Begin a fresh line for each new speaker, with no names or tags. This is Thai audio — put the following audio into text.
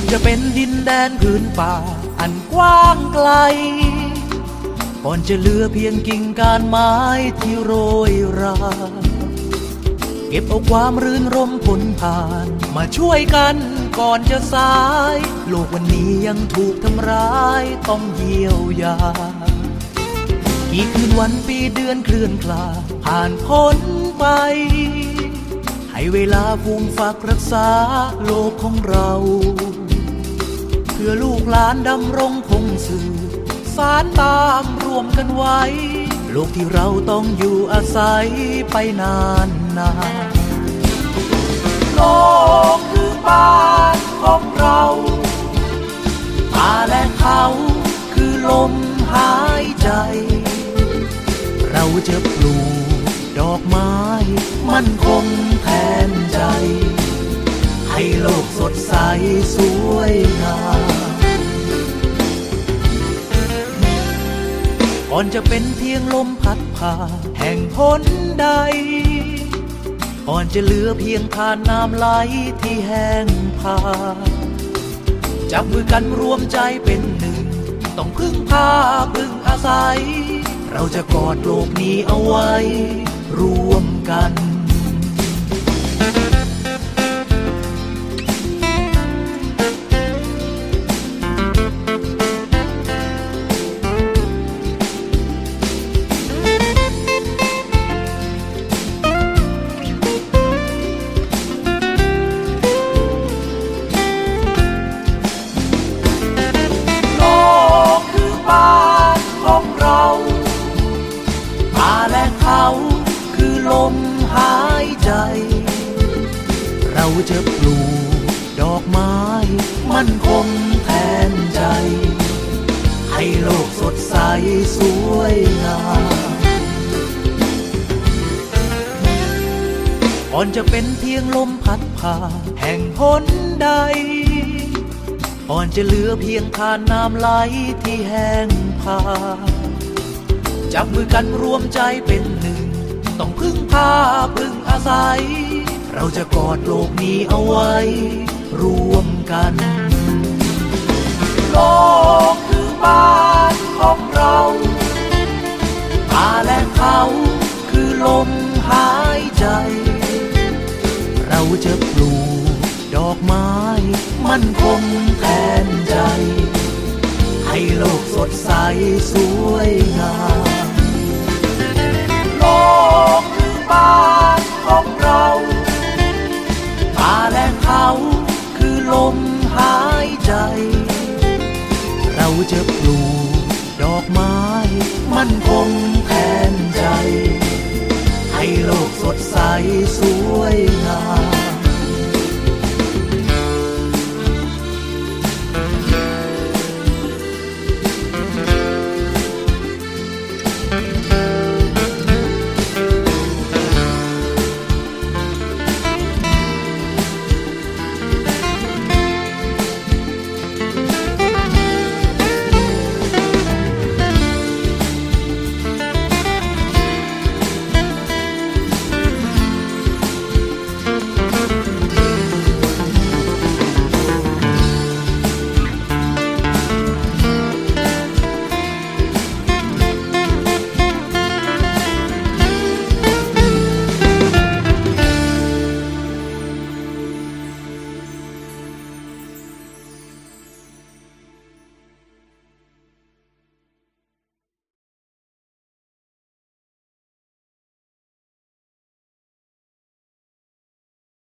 อนจะเป็นดินแดนพื้นป่า อันกว้างไกล ก่อนจะเหลือเพียงกิ่งการไม้ที่โรยรา เก็บเอาความรื่นรมผลผ่าน มาช่วยกันก่อนจะสาย โลกวันนี้ยังถูกทำร้ายต้องเยียวยา กี่คืนวันปีเดือนเคลื่อนคลาผ่านพ้นไป ให้เวลาฟูงฝากรักษาโลกของเรา เพื่อลูกหลานดำรงคงสืบสารตามรวมกันไว้ โลกที่เราต้องอยู่อาศัยไปนานนานโลกคือบ้านของเราป่าและเขาคือลมหายใจ เราจะปลูก อกไม้ มันคงแทนใจ ให้โลกสดใสสวยงามก่อนจะเป็นเพียงลมพัดผ่านแห่งพ้นใด ก่อนจะเหลือเพียงทานน้ำไหลที่แห้งผาจับมือกันรวมใจเป็นหนึ่ง ต้องพึ่งพาพึ่งอาศัย เราจะกอดโลกนี้เอาไว้ รวมกันโลกคือบ้านของเรา ลมหายใจ เราจะปลูกดอกไม้ มั่นคงแทนใจ ให้โลกสดใสสวยงามก่อนจะเป็นเพียงลมพัดผ่านแห่งพ้นใดก่อนจะเหลือเพียงทานน้ำไหลที่แห้งผาจับมือกันรวมใจเป็นหนึ่ง ต้องพึ่งพาพึ่งอาศัย เราจะกอดโลกนี้เอาไว้รวมกัน โลกคือบ้านของเราป่าและเขาคือลมหายใจ เราจะปลูกดอกไม้ มันคงแทนใจ ให้โลกสดใสสวยงาม จะปลูกดอกไม้ มันคงแทนใจ ให้โลกสดใสสวย